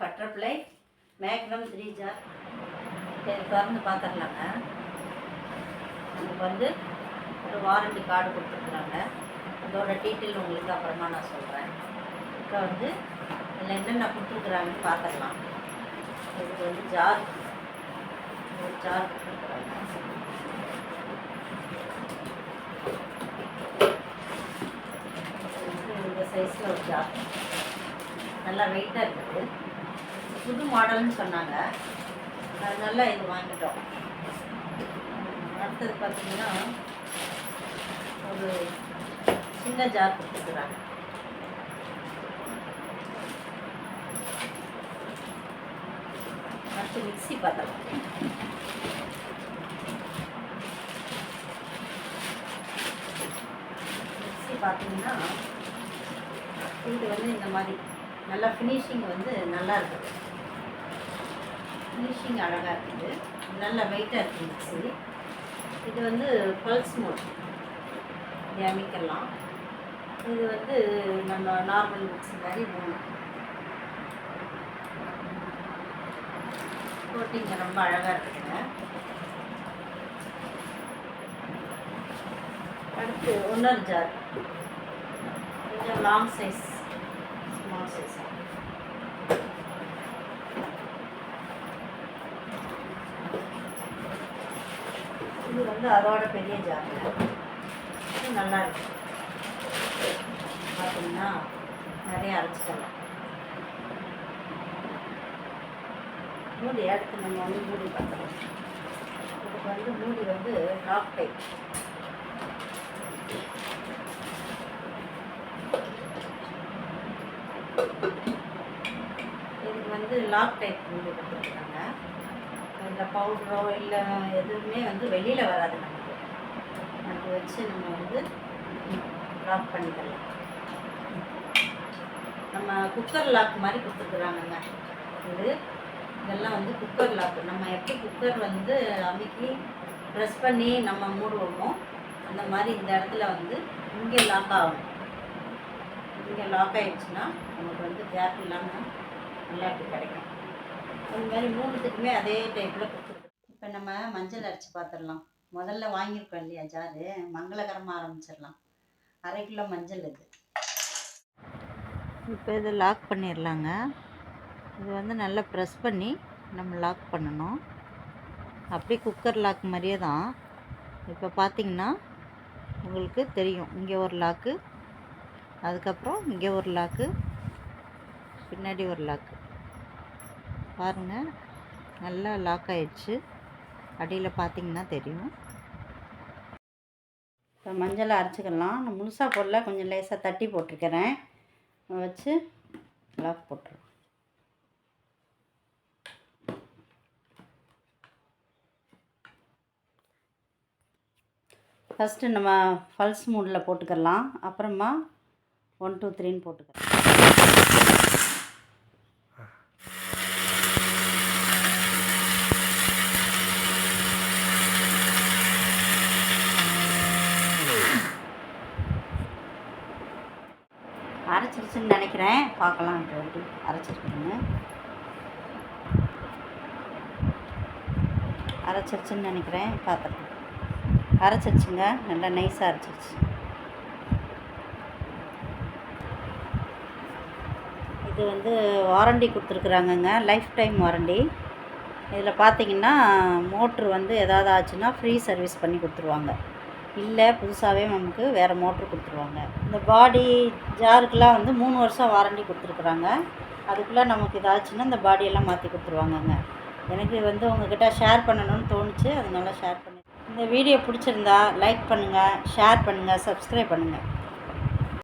Butterfly Magnum three jar. சரி திறந்து பார்த்துடலாங்க. உங்களுக்கு வந்து ஒரு வாரண்டி கார்டு கொடுத்துருக்குறாங்க. அதோட டீட்டெயில் உங்களுக்கு அப்புறமா நான் சொல்கிறேன் இப்போ வந்து இதில் என்னென்ன கொடுத்துருக்குறாங்கன்னு பார்த்துடலாம். இதுக்கு வந்து ஜார் ஒரு ஜார் கொடுத்துருக்குறாங்க. இந்த சைஸில் ஒரு ஜார். நல்லா வெயிட்டாக இருக்குது. புது மாடல்னு சொன்னாங்க. அதனால இது வாங்கிட்டோம். அடுத்தது பார்த்தீங்கன்னா ஒரு சின்ன ஜார் கொடுத்துருக்குறாங்க அடுத்து மிக்ஸி பார்த்தலாம் மிக்ஸி பார்த்தீங்கன்னா இது வந்து இந்த மாதிரி. நல்லா ஃபினிஷிங் வந்து நல்லா இருக்குது ஃபினிஷிங் அழகாக இருக்குது. நல்லா வெயிட்டாக இருக்குது மிக்ஸி இது வந்து பல்ஸ் மோட் அமைக்கலாம். இது வந்து நம்ம நார்மல் மிக்ஸி மாதிரி மூணு கோட்டிங்க ரொம்ப அழகாக இருக்குதுங்க அடுத்து ஒன்னர் ஜார் கொஞ்சம் லாங் சைஸ் இது வந்து அதோட பெரிய ஜாருங்க இது நல்லா இருக்கு. பார்த்தீங்கன்னா நிறைய அரைச்சிக்கலாம். மூடி எடுத்து நம்ம வந்து மூடி பார்க்கலாம். இதுக்கு வந்து மூடி வந்து டாப் டைப் இதுக்கு வந்து லாக் டைப் வந்து கொடுத்துருக்காங்க இந்த பவுடரோ இல்லை எதுவுமே வந்து வெளியில் வராது நமக்கு. அது வச்சு நம்ம வந்து லாக் பண்ணிக்கலாம். நம்ம குக்கர் லாக் மாதிரி கொடுத்துருக்குறாங்கங்க. இது இதெல்லாம் வந்து குக்கர் லாக் நம்ம எப்படி குக்கர் வந்து அமைக்கி ப்ரெஸ் பண்ணி நம்ம மூடுவோமோ அந்த மாதிரி இந்த இடத்துல வந்து இங்கே லாக் ஆகும். இங்கே லாக் ஆகிடுச்சுன்னா நமக்கு வந்து கேப் இல்லாமல் விளையாட்டு கிடைக்கும். அந்த மாதிரி மூணுத்துக்குமே அதே டைப்பில் கொடுத்துருக்கோம். இப்போ நம்ம மஞ்சள் அரைச்சி பார்த்துடலாம் முதல்ல வாங்கியிருக்கோம் இல்லையா ஜாரு? மங்களகரமாக ஆரம்பிச்சிடலாம். அரை கிலோ மஞ்சள் இது. இப்போ இதை லாக் பண்ணிடலாங்க. இது வந்து நல்லா ப்ரெஸ் பண்ணி நம்ம லாக் பண்ணணும். அப்படியே குக்கர் லாக் மாதிரியே தான். இப்போ பார்த்தீங்கன்னா உங்களுக்கு தெரியும். இங்கே ஒரு லாக்கு அதுக்கப்புறம் இங்கே ஒரு லாக்கு பின்னாடி ஒரு லாக்கு பாருங்கள் நல்லா லாக் ஆயிடுச்சு. அடியில் பார்த்தீங்கன்னா தெரியும். இப்போ மஞ்சளை அரைச்சிக்கலாம். நான் முழுசாக போடல கொஞ்சம் லேசாக தட்டி போட்டிருக்கிறேன். வச்சு லாக் போட்டுருவோம். ஃபஸ்ட்டு நம்ம ஃபல்ஸ் மூடில் போட்டுக்கலாம். அப்புறமா ஒன் டூ த்ரீன்னு போட்டுக்கலாம். அரைச்சிருச்சுன்னு நினைக்கிறேன். பார்க்கலாம் இப்போ எப்படி அரைச்சிருச்சுன்னு நினைக்கிறேன். பார்த்துருக்கேன் அரைச்சிருச்சுங்க. நல்லா நைஸாக அரைச்சிருச்சு. இது வந்து வாரண்டி கொடுத்துருக்குறாங்கங்க லைஃப் டைம் வாரண்டி. இதில் பார்த்தீங்கன்னா மோட்ரு வந்து எதாவது ஆச்சுன்னா ஃப்ரீ சர்வீஸ் பண்ணி கொடுத்துருவாங்க. இல்லை புதுசாகவே நமக்கு வேறு மோட்ரு கொடுத்துருவாங்க. இந்த பாடி ஜாருக்கெலாம் வந்து மூணு வருஷம் வாரண்டி கொடுத்துருக்குறாங்க. அதுக்குள்ளே நமக்கு இதாச்சுன்னா இந்த பாடியெல்லாம் மாற்றி கொடுத்துருவாங்கங்க. எனக்கு வந்து உங்ககிட்ட ஷேர் பண்ணணும்னு தோணுச்சு. அதனால ஷேர் பண்ணி இந்த வீடியோ பிடிச்சிருந்தா லைக் பண்ணுங்கள் ஷேர் பண்ணுங்கள் சப்ஸ்கிரைப் பண்ணுங்கள்